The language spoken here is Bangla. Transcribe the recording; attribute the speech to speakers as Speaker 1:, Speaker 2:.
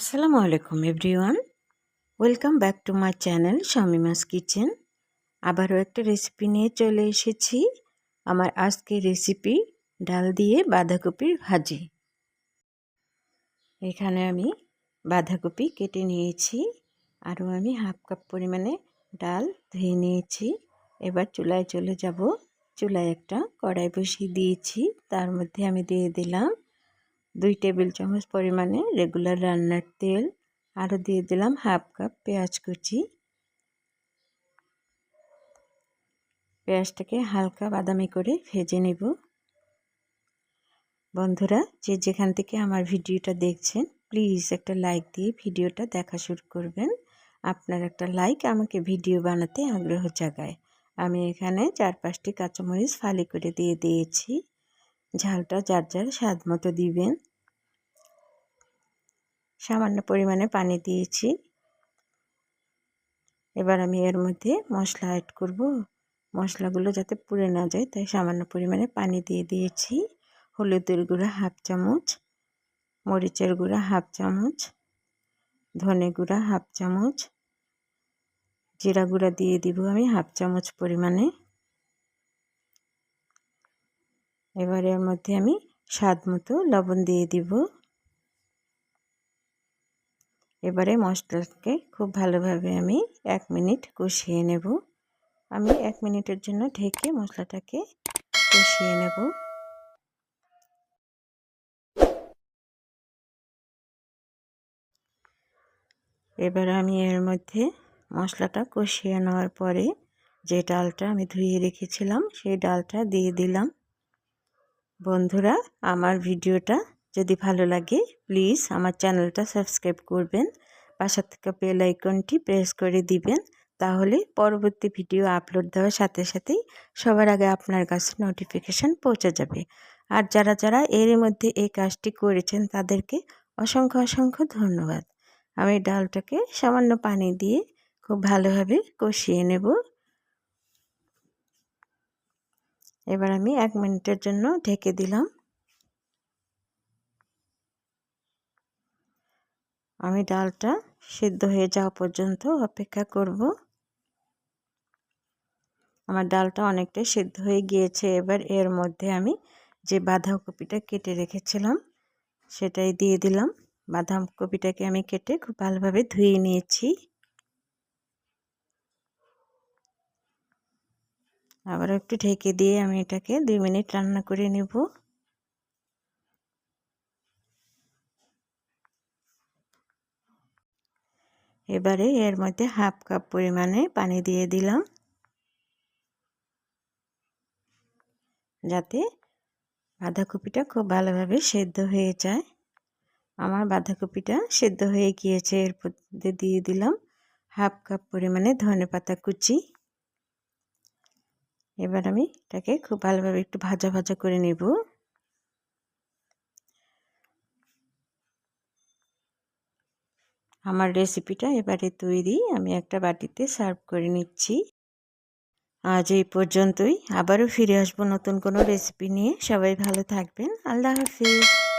Speaker 1: আসসালামু আলাইকুম everyone. Welcome back to my channel Shamima's kitchen. আবারও একটা রেসিপি নিয়ে চলে এসেছি। আমার আজকের রেসিপি ডাল দিয়ে বাঁধাকপির ভাজি। এখানে আমি বাঁধাকপি কেটে নিয়েছি। আরও আমি হাফ কাপ পরিমাণে ডাল ধুয়ে নিয়েছি। এবার চুলায় চলে যাব। চুলায় একটা কড়াই বসিয়ে দিয়েছি। তার মধ্যে আমি দিয়ে দিলাম দুই টেবিল চামচ পরিমাণে রেগুলার রান্নার তেল আরও দিয়ে দিলাম হাফ কাপ পেঁয়াজ কুচি। পেঁয়াজটাকে হালকা বাদামি করে ভেজে নেব। বন্ধুরা, যে যেখান থেকে আমার ভিডিওটা দেখছেন প্লিজ একটা লাইক দিয়ে ভিডিওটা দেখা শুরু করবেন। আপনার একটা লাইক আমাকে ভিডিও বানাতে আগ্রহ জাগায়। আমি এখানে চার পাঁচটি কাঁচামরিচ ফালি করে দিয়ে দিয়েছি। ঝালটা যার যার স্বাদ মতো দিবেন। সামান্য পরিমাণে পানি দিয়েছি। এবার আমি এর মধ্যে মশলা অ্যাড করব। মশলাগুলো যাতে পুড়ে না যায়, তাই সামান্য পরিমাণে পানি দিয়ে দিয়েছি। হলুদের গুঁড়া হাফ চামচ, মরিচের গুঁড়া হাফ চামচ, ধনে গুঁড়া হাফ চামচ, জিরা গুঁড়া দিয়ে দিব আমি হাফ চামচ পরিমাণে। এবারে এর মধ্যে আমি স্বাদ মতো লবণ দিয়ে দিব। এবারে মশলাকে খুব ভালোভাবে আমি এক মিনিট কষিয়ে নেব। আমি এক মিনিটের জন্য ঢেকে মশলাটাকে কষিয়ে নেব। এবার আমি এর মধ্যে মশলাটা কষিয়ে নেওয়ার পরে যে ডালটা আমি ধুয়ে রেখেছিলাম, সেই ডালটা দিয়ে দিলাম। বন্ধুরা, আমার ভিডিওটা যদি ভালো লাগে প্লিজ আমার চ্যানেলটা সাবস্ক্রাইব করবেন। পাশে থেকে বেল আইকনটি প্রেস করে দিবেন, তাহলে পরবর্তী ভিডিও আপলোড দেওয়ার সাথে সাথেই সবার আগে আপনার কাছে নোটিফিকেশান পৌঁছে যাবে। আর যারা যারা এর মধ্যে এই কাজটি করেছেন, তাদেরকে অসংখ্য অসংখ্য ধন্যবাদ। আমি ডালটাকে সামান্য পানি দিয়ে খুব ভালোভাবে কষিয়ে নেব। এবার আমি এক মিনিটের জন্য ঢেকে দিলাম। আমি ডালটা সিদ্ধ হয়ে যাওয়া পর্যন্ত অপেক্ষা করব। আমার ডালটা অনেকটাই সিদ্ধ হয়ে গিয়েছে। এবার এর মধ্যে আমি যে বাঁধাকপিটা কেটে রেখেছিলাম, সেটাই দিয়ে দিলাম। বাঁধাকপিটাকে আমি কেটে খুব ভালোভাবে ধুয়ে নিয়েছি। আবার একটু ঢেকে দিয়ে আমি এটাকে দুই মিনিট রান্না করে নেব। এবারে এর মধ্যে হাফ কাপ পরিমাণে পানি দিয়ে দিলাম। যাতে বাঁধাকপিটা খুব ভালোভাবে সেদ্ধ হয়ে যায়। আমার বাঁধাকপিটা সেদ্ধ হয়ে গিয়েছে, এর মধ্যে দিয়ে দিলাম হাফ কাপ পরিমাণে ধনে পাতা কুচি। এবার আমি এটাকে খুব ভালোভাবে একটু ভাজা ভাজা করে নেব। আমার রেসিপিটা এবারে তৈরি, আমি একটা বাটিতে সার্ভ করে নিচ্ছি। আজ এই পর্যন্তই, আবারও ফিরে আসব নতুন কোনো রেসিপি নিয়ে। সবাই ভালো থাকবেন, আল্লাহ হাফিজ।